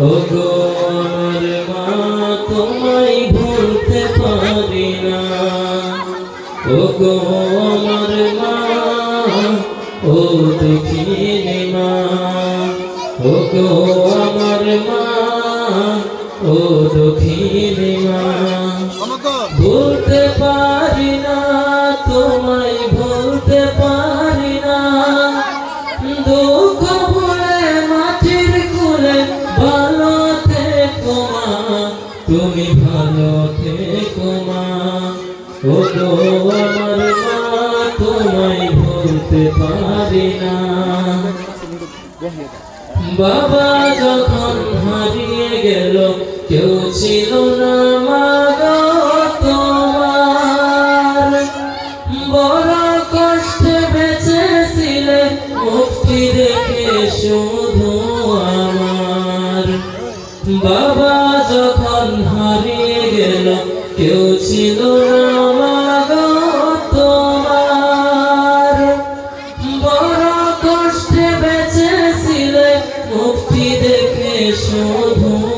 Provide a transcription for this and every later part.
ও গো আমার মা তোমায় ভুলতে পারি না। ও গো আমার মা ও দুঃখিনী মা ও গো আমার মা। ও দুঃখিনী মা তুমি ভালো থেকো মা। ও আমার মা, তোমায় ভুলতে পারি না। বাবা যখন হারিয়ে গেল, কেউ ছিল না মাগো তোমার। বড় কষ্টে বেঁচেছিলে মুক্তি দেখে শুধু বাবা যখন হারিয়ে গেল কেউ ছিল না বড় কষ্টে বেঁচেছিলে মুক্তি দেখে শুধু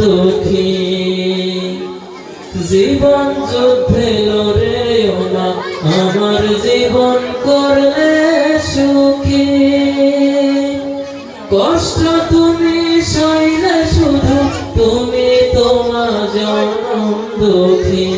দুঃখী। জীবন যুদ্ধে লড়ে না, আমার জীবন করলে সুখী। কষ্ট তুমি সইলে শুধু, তুমি তোমার জন্ম দুঃখী।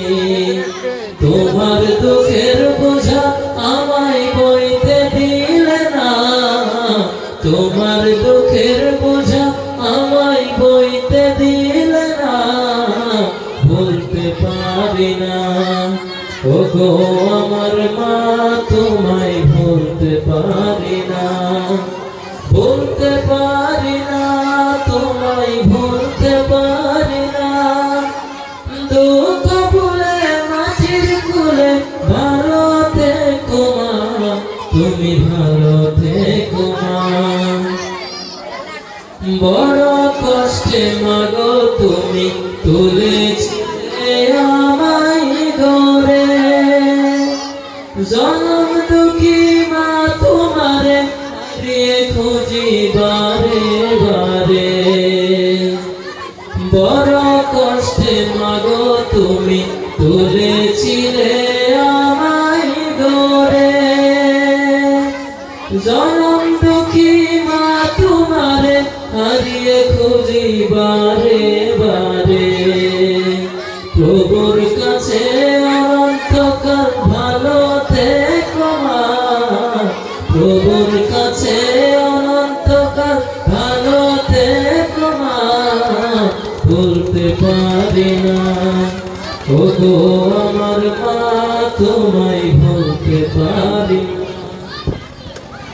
বলতে পারি না। ও গো আমার মা, তোমায় বলতে পারি না। বলতে পারি না, তোমায় বলতে পারি না। দুঃখ ভুলে মাটির কুলে ভালো থেকো মা তুমি ভালো থেকো মা বড় কষ্টে মাগো, তুমি তুলেছিলে জনম দুঃখী মা তোমারে খুঁজি বারে বারে। বড় কষ্টে মাগো তুমি তুলেছিলে আমায় গরে জনম দুঃখী মা তোমারে, হারিয়ে খুঁজি বারে প্রভুর কাছে অনন্তকাল ভালোতে তোমার মা বলতে পারি না। ও আমার মা, তোমায় বলতে পারি না।